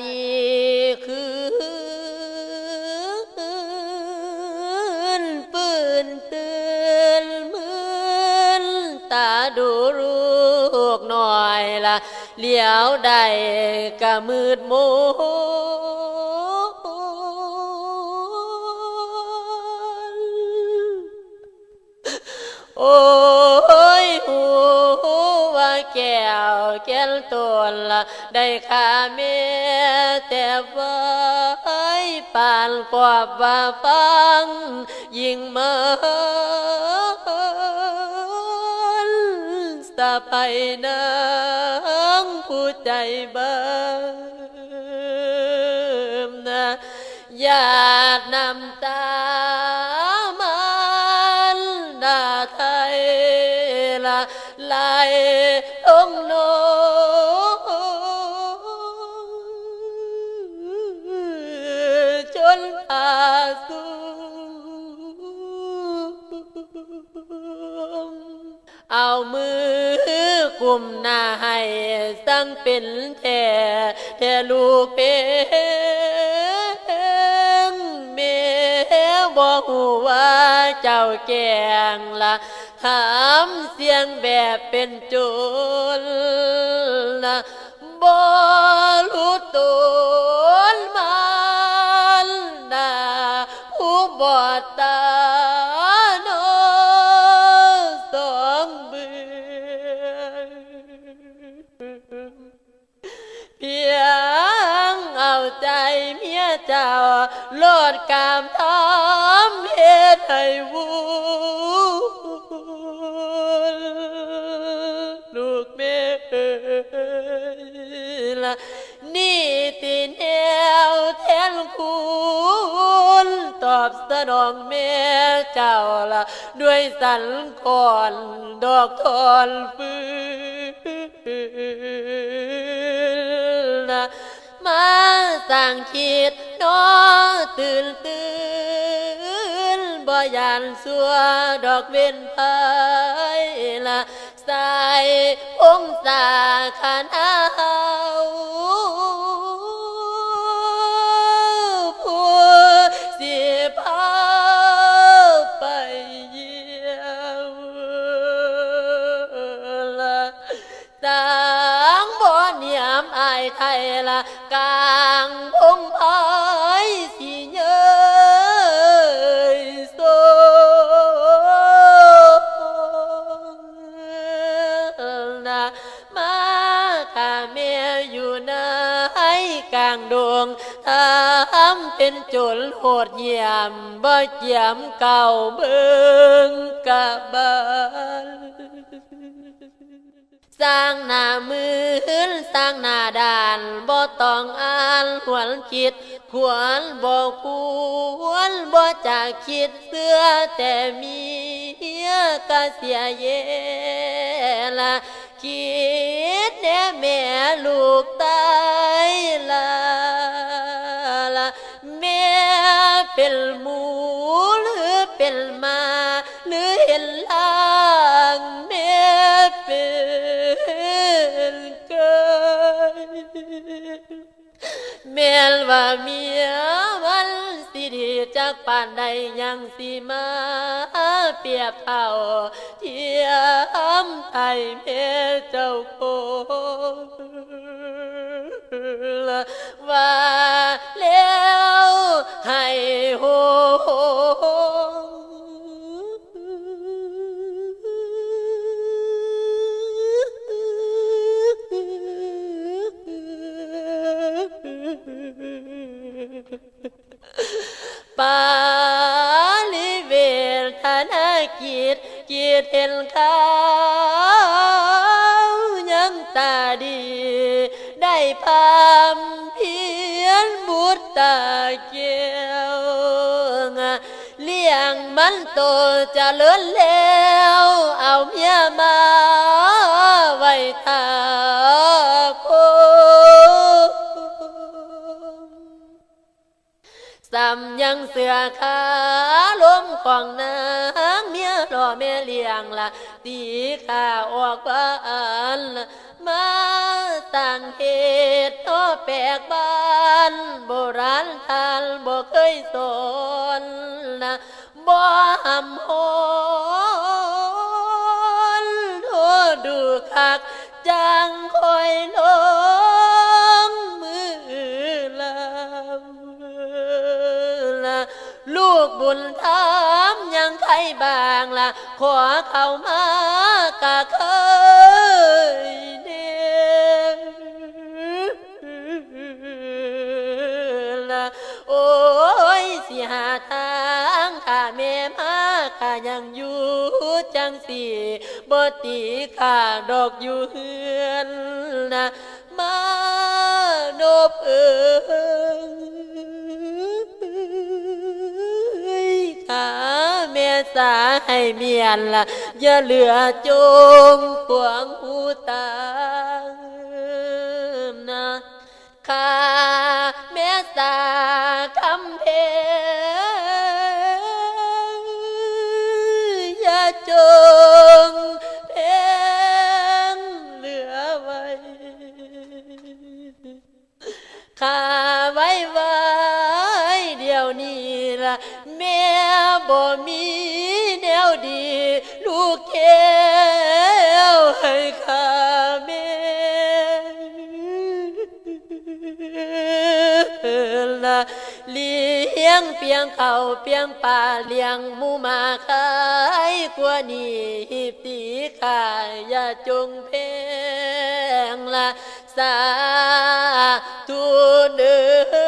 ติคืนปืนตื่นมืนตาดูลูกหน่อยละเหลียวใดกะมืดมโอ้ยหูว่า แก้วแก้วตนละได้ขาเมีแต่ว่าปานกว่าว่าฟังยิ่งเมินสะไปนางผู้ใจเบิ่มนะญาตินำตา เอามือกลุ่มหน้าให้สั่งเป็นแท่แท่ลูกเป็นเมบอกหูว่าเจ้าแกงละถามเสียงแบบเป็นจรละบ่รู้ตน จเมียเจ้าโลดกามทำเหตุให้วูนลูกเมียละนี่ตีแนวแทนคุณต อบสนองเมียเจ้าละด้วยสันก่อนดอกทอนฟื้นนะมาสั่งคิดน้อตื่นตื่นบ่ยานสัวดอกเว้นไปละใส่องศาขานาว ต่างบ่เนียมอายไทยละกลางพงพายสิเยยโซนะมาข้าเมียอยู่ในกลางดวงทำเป็นโจรโหดเยี่ยมบ่เยี่ยมเก่าเบิ่งกะบาล สร้างหน้ามือนสร้างหน้าด่านบ่ต้องอ่านหวนคิดควรบ่ควรบ่จะคิดเสื้อแต่มีก็เสียเยละคิดแน่แม่ลูกตายละละแม่เป็นหมูหรือเป็นมาหรือเห็นลา ว่าเมียวันสิดีจากป่านใดยังสิมาเปรียบเท่าเทียมไทยเม่เจ้าโคลว่า ปาลิเวทนากิจกิจเห็นเขายังตาดี ได้พามเพียนบุตรตาเกียวเลี้ยงมันโตจะเลินแล้ว เอาเมียมาไว้ทา สำยังเสือขาล้มของนางเมียรอแม่เลี้ยงละตีขาออกบ้านมาต่างเหตุโตแปลกบ้านโบราณทานบ่เคยสอนนะบ่หำหอนโทดูคักจังคอยโล ญธรรมยังใครบางละขอเข้ามากะเคยเดีละโอ้ยสิหาทางข้าแม่มาข้ายังอยู่จังสีบ่ตีข้าดอกอยู่เฮือนนะมาโนบเอิย แม่สาให้เมียนละอย่าเหลือจงขวางหูตานะข้าแม่สาคำเพอย่าจงเพงเหลือไว้ข้าไว้ไว้เดี๋ยวนี้ละแม่บ่มี ดี ลูกแก้วให้ข้าแม่ละเลี้ยงเปียงเขาเปียงป่าเลี้ยงหมูมาขายกว่านี้หีบตีขายอย่าจงเพงละสาธุเดิ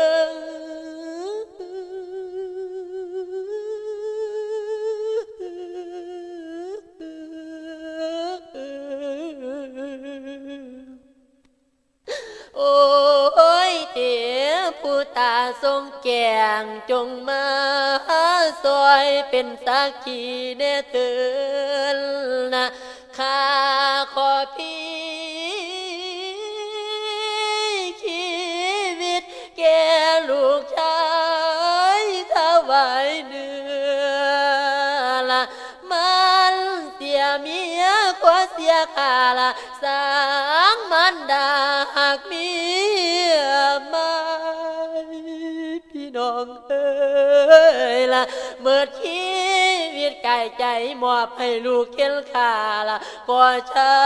แกงจงมาซอยเป็นสักขีเนเตือนนะข้าขอพี่ชีวิตแก่ลูกชายถวายเนื้อละมันเสียเมียกว่าเสียขาละสางมันดาหากมีไม่พี่น้ องเอ้ยละเมื่อชีวิตกายใจมอบให้ลูกเข็นขาละก่อเช้า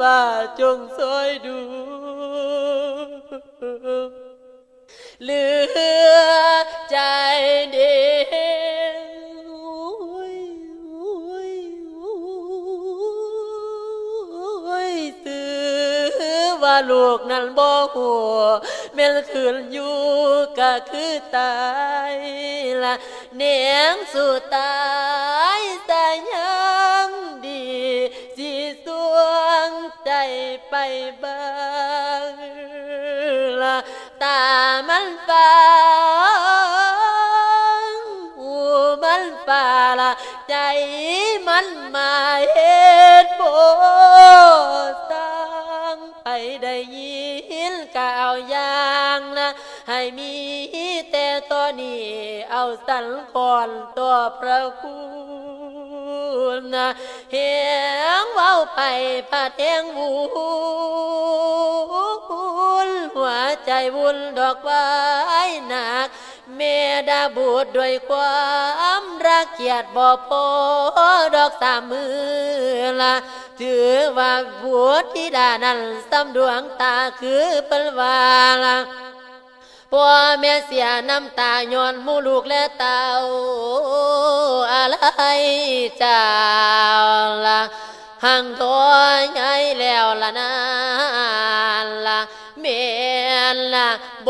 ป่าจงซอยดูเหลือใจเดีว่าลูกนั้นบ่หัวแม่นคืนอยู่ ก็คือตายละเนียงสู่ตายแต่ยังดีสิสวงใจไปบ้างละตามันฟ้าหูมันฟ้าละใจมันมาเห็ สันคอนตัวพระคุณนะเฮียงเว้าไปพาเทงวุนหัวใจวุ่นดอกไว้หนักเมดาบูดด้วยความรักเกียดบ่พอดอกสามมือละถือว่าบัวธิดานั้นสำดวงตาคือเปลวาละ พ่อแม่เสียน้ำตาย้อนมูลูกและเต่าอะไรเจ้าละห่างตัวใหญ่แล้วละนานละเมียนละโบ